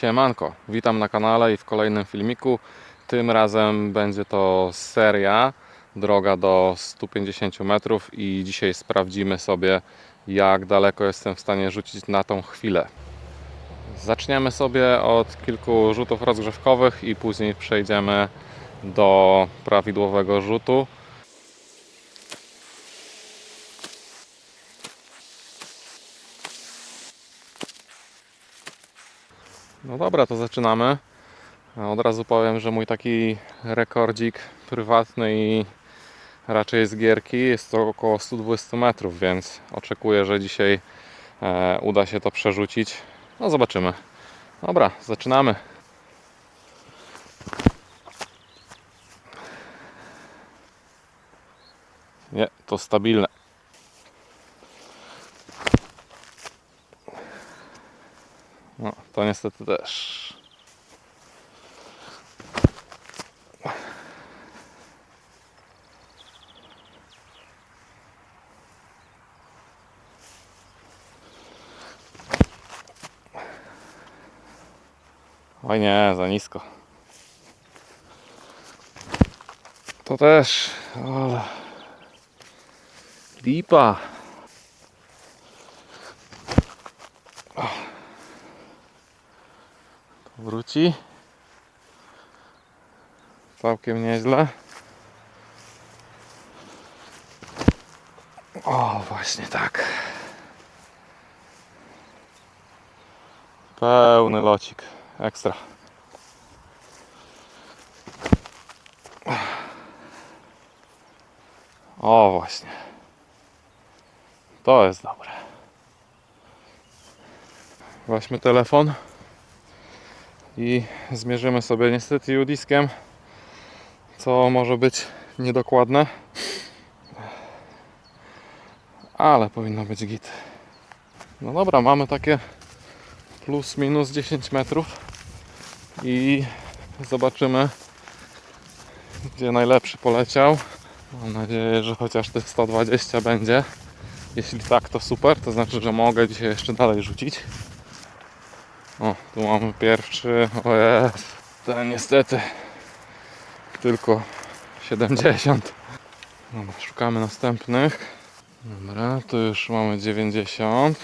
Siemanko, witam na kanale i w kolejnym filmiku. Tym razem będzie to seria droga do 150 metrów i dzisiaj sprawdzimy sobie jak daleko jestem w stanie rzucić na tą chwilę. Zaczniemy sobie od kilku rzutów rozgrzewkowych i później przejdziemy do prawidłowego rzutu. No dobra, to zaczynamy. Od razu powiem, że mój taki rekordzik prywatny i raczej z gierki jest to około 120 metrów, więc oczekuję, że dzisiaj e, uda się to przerzucić. No zobaczymy. Dobra, zaczynamy. Nie, to stabilne. No, to niestety też. Oj nie, za nisko. To też, ale... Lipa. Wróci. Całkiem nieźle. O, właśnie tak. Pełny locik. Ekstra. O, właśnie. To jest dobre. Weźmy telefon i zmierzymy sobie niestety udiskiem, co może być niedokładne, ale powinno być git. No dobra, mamy takie plus minus 10 metrów i zobaczymy gdzie najlepszy poleciał. Mam nadzieję, że chociaż tych 120 będzie. Jeśli tak, to super, to znaczy, że mogę dzisiaj jeszcze dalej rzucić. O, tu mamy pierwszy. O jest. Ten niestety tylko 70. Dobra, szukamy następnych. Dobra, tu już mamy 90.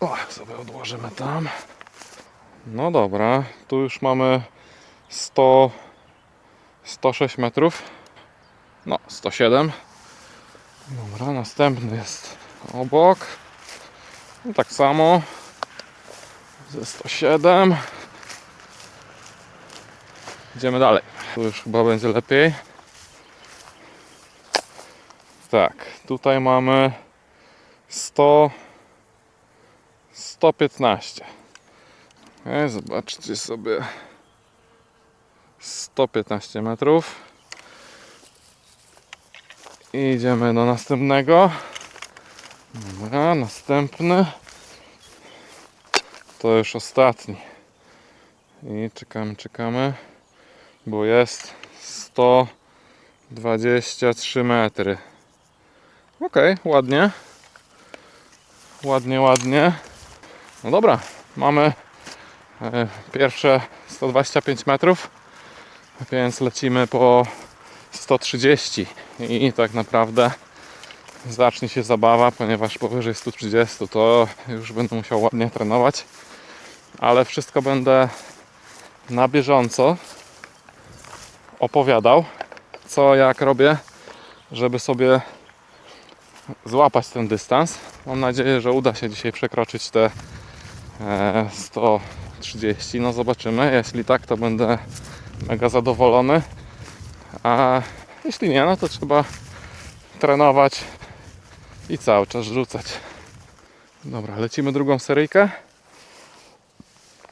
O, sobie odłożymy tam. No dobra, tu już mamy 100, 106 metrów. No, 107. Dobra, następny jest obok. No, tak samo. Ze 107. Idziemy dalej. Tu już chyba będzie lepiej. Tak, tutaj mamy 100 115. E, zobaczcie sobie 115 metrów. I idziemy do następnego. Dobra, następny. To już ostatni. I czekamy, czekamy. Bo jest 123 metry. Ok, ładnie. Ładnie, ładnie. No dobra, mamy e, pierwsze 125 metrów, więc lecimy po 130 i tak naprawdę zacznie się zabawa, ponieważ powyżej 130 to już będę musiał ładnie trenować, ale wszystko będę na bieżąco opowiadał, co jak robię, żeby sobie złapać ten dystans. Mam nadzieję, że uda się dzisiaj przekroczyć te e, 130. No zobaczymy. Jeśli tak, to będę mega zadowolony. A jeśli nie, no to trzeba trenować i cały czas rzucać. Dobra, lecimy drugą seryjkę.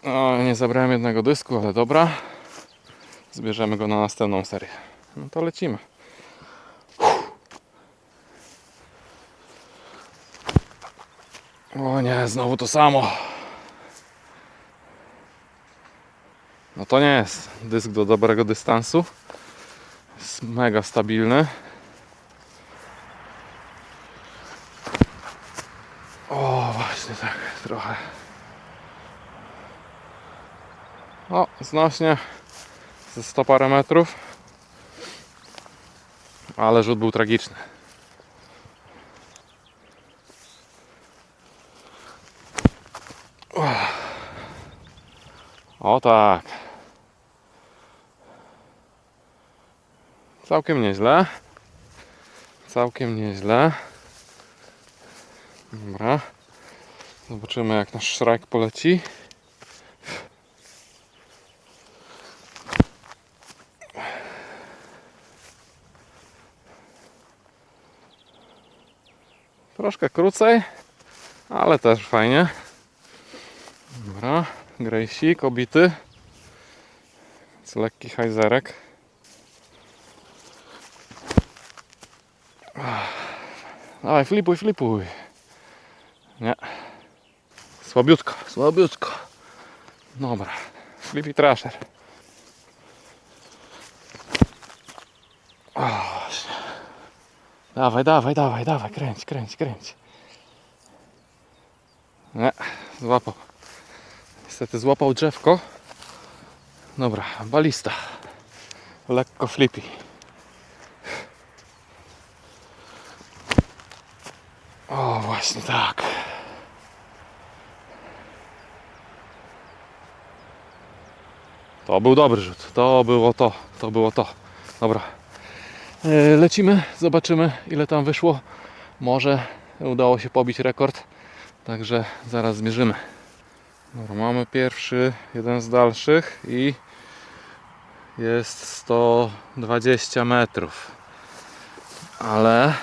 O, nie zabrałem jednego dysku, ale dobra. Zbierzemy go na następną serię. No to lecimy. O nie, znowu to samo. No to nie jest dysk do dobrego dystansu. Jest mega stabilny. O, właśnie tak, trochę O, znośnie ze 100 parę metrów. Ale rzut był tragiczny. O tak. Całkiem nieźle. Całkiem nieźle. Dobra. Zobaczymy jak nasz szrajk poleci. Troszkę krócej, ale też fajnie. Dobra, grejsik obity. Jest lekki hajzerek. Dawaj, flipuj, flipuj. Nie. Słabiutko, słabiutko. Dobra, flippy trasher. O, właśnie. Dawaj, dawaj, dawaj, dawaj, kręć, kręć, kręć. Nie, złapał. Niestety złapał drzewko. Dobra, balista. Lekko flippy. O, właśnie tak. To był dobry rzut. To było to. To było to. Dobra. E, Lecimy, zobaczymy ile tam wyszło. Może udało się pobić rekord. Także zaraz zmierzymy. Mamy pierwszy, jeden z dalszych i jest 120 metrów. Ale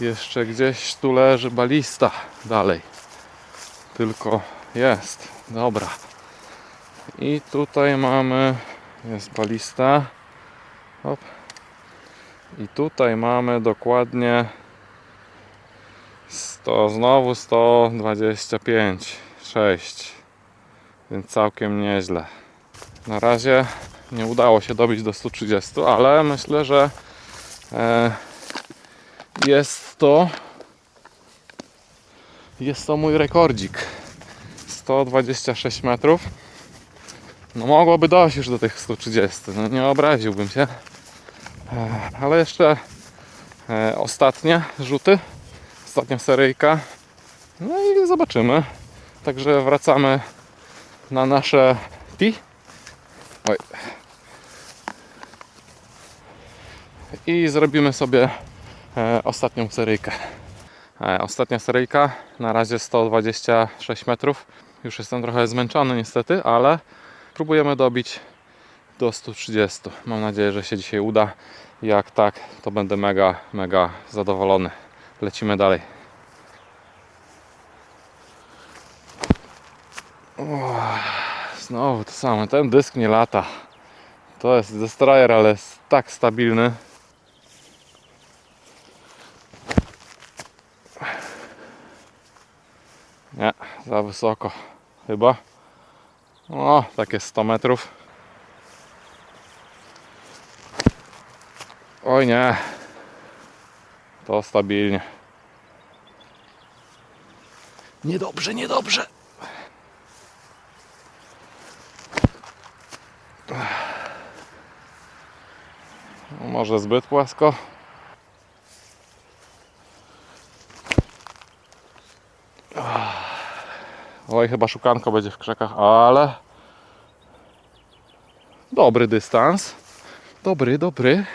jeszcze gdzieś tu leży balista dalej. Tylko jest. Dobra. I tutaj mamy jest balista. Hop. I tutaj mamy dokładnie 100, znowu 125, 6. Więc całkiem nieźle. Na razie nie udało się dobić do 130, ale myślę, że e, jest to jest to mój rekordzik. 126 metrów. No mogłoby dojść już do tych 130, no nie obraziłbym się. E, Ale jeszcze e, ostatnie rzuty, ostatnia seryjka. No i zobaczymy. Także wracamy na nasze ti. Oj. I zrobimy sobie e, ostatnią seryjkę. Ostatnia seryjka, na razie 126 metrów. Już jestem trochę zmęczony niestety, ale próbujemy dobić do 130. Mam nadzieję, że się dzisiaj uda. Jak tak, to będę mega, mega zadowolony. Lecimy dalej. Znowu to samo. Ten dysk nie lata. To jest destroyer, ale jest tak stabilny. Nie, za wysoko chyba. O, takie 100 metrów. Oj nie. To stabilnie. Niedobrze, niedobrze. No, Może zbyt płasko. Oj, chyba szukanko będzie w krzakach, ale dobry dystans. Dobry, dobry.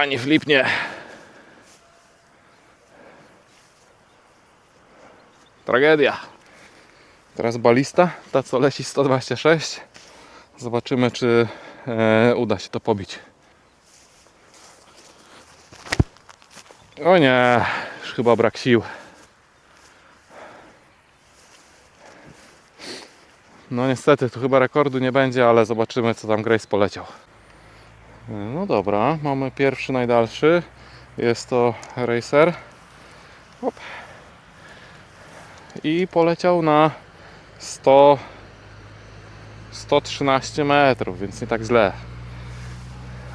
A, nie flipnie. Tragedia. Teraz balista, ta co leci 126. Zobaczymy, czy e, uda się to pobić. O nie, już chyba brak sił. No niestety, tu chyba rekordu nie będzie, ale zobaczymy co tam Grace poleciał. No dobra, mamy pierwszy najdalszy. Jest to Racer. Hop. I poleciał na 100 113 metrów, więc nie tak źle.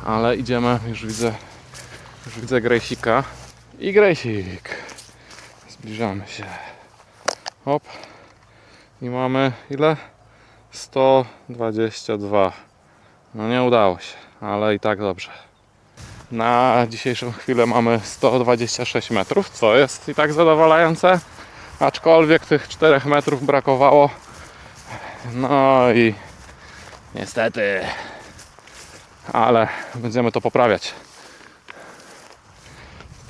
Ale idziemy, już widzę już widzę Grejsika. I Grejsik. Zbliżamy się. Hop. I mamy ile? 122. No nie udało się, ale i tak dobrze. Na dzisiejszą chwilę mamy 126 metrów, co jest i tak zadowalające. Aczkolwiek tych 4 metrów brakowało. No i niestety. Ale będziemy to poprawiać.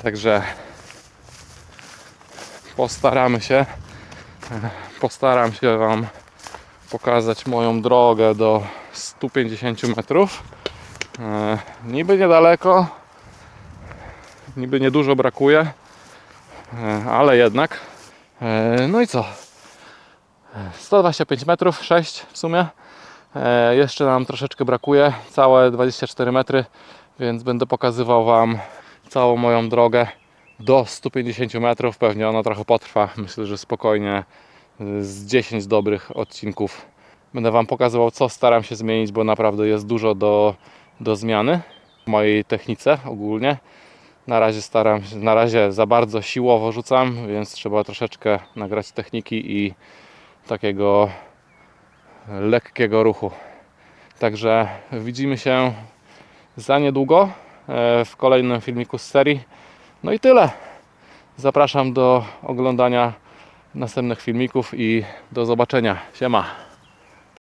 Także postaramy się. Postaram się Wam pokazać moją drogę do 150 metrów. E, niby niedaleko, niby niedużo brakuje, e, ale jednak. E, no i co? E, 125 metrów, 6 w sumie. E, jeszcze nam troszeczkę brakuje, całe 24 metry, więc będę pokazywał Wam całą moją drogę do 150 metrów. Pewnie ona trochę potrwa. Myślę, że spokojnie z 10 dobrych odcinków będę Wam pokazywał, co staram się zmienić, bo naprawdę jest dużo do, do zmiany w mojej technice ogólnie. Na razie staram się, na razie za bardzo siłowo rzucam, więc trzeba troszeczkę nagrać techniki i takiego lekkiego ruchu. Także widzimy się za niedługo e, w kolejnym filmiku z serii. No i tyle. Zapraszam do oglądania następnych filmików i do zobaczenia. Siema.